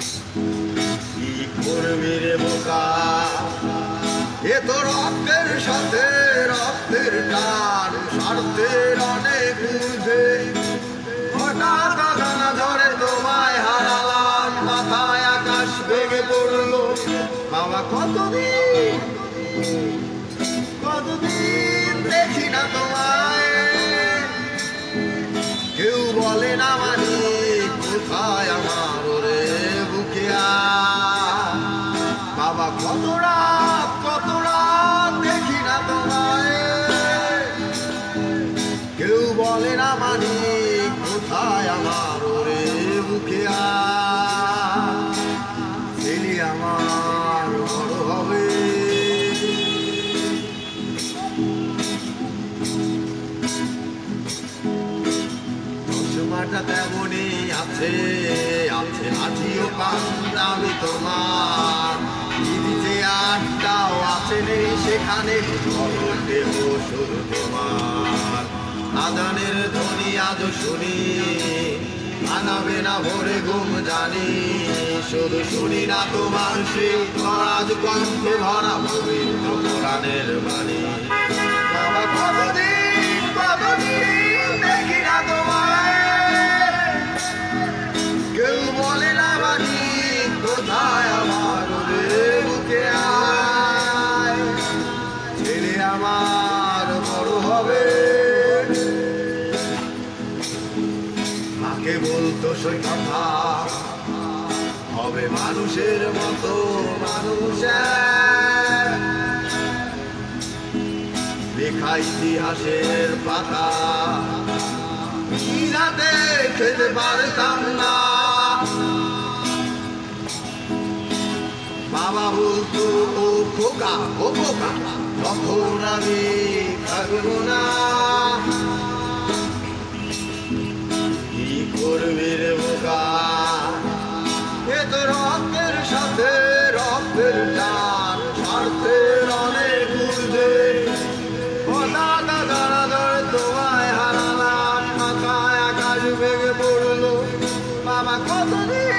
কি করবি রে বোকা এ তো রক্তের সাথে রক্তের টান স্বার্থের অনেক ঊর্ধ্বে হঠাৎ আঘানা ধরে তোমায় হারালাম, মাথায় আকাশ ভেঙে পড়ল। বাবা, কতদিন? কতদিন দেখি না তোমায়? কেউ বলে না মানি কোথায় আমার চশমাটা তেমনই আছে আছে লাঠিও পাঞ্জাবি তোমার। টিভিতে আড্ডাও আছে নেই সেখানে খবরতে শুধু তোমার। আদানের ধ্বনি আজ শুনি আনাবে না ভোরে ঘুম জানি। শুধু শুনি না তোমার সেই আজ কণ্ঠে ভরা পবিত্র তোমায়। কেউ বলে না বাড়ি আমার বড় হবে বলতো কথা। হবে মানুষের মতো মানুষ। লেখা ইতিহাসের পাতা। রাতে খেতে পারতাম না। বাবা বলতো, ও খোকা ও খোকা তখন আমি থাকব না tava contando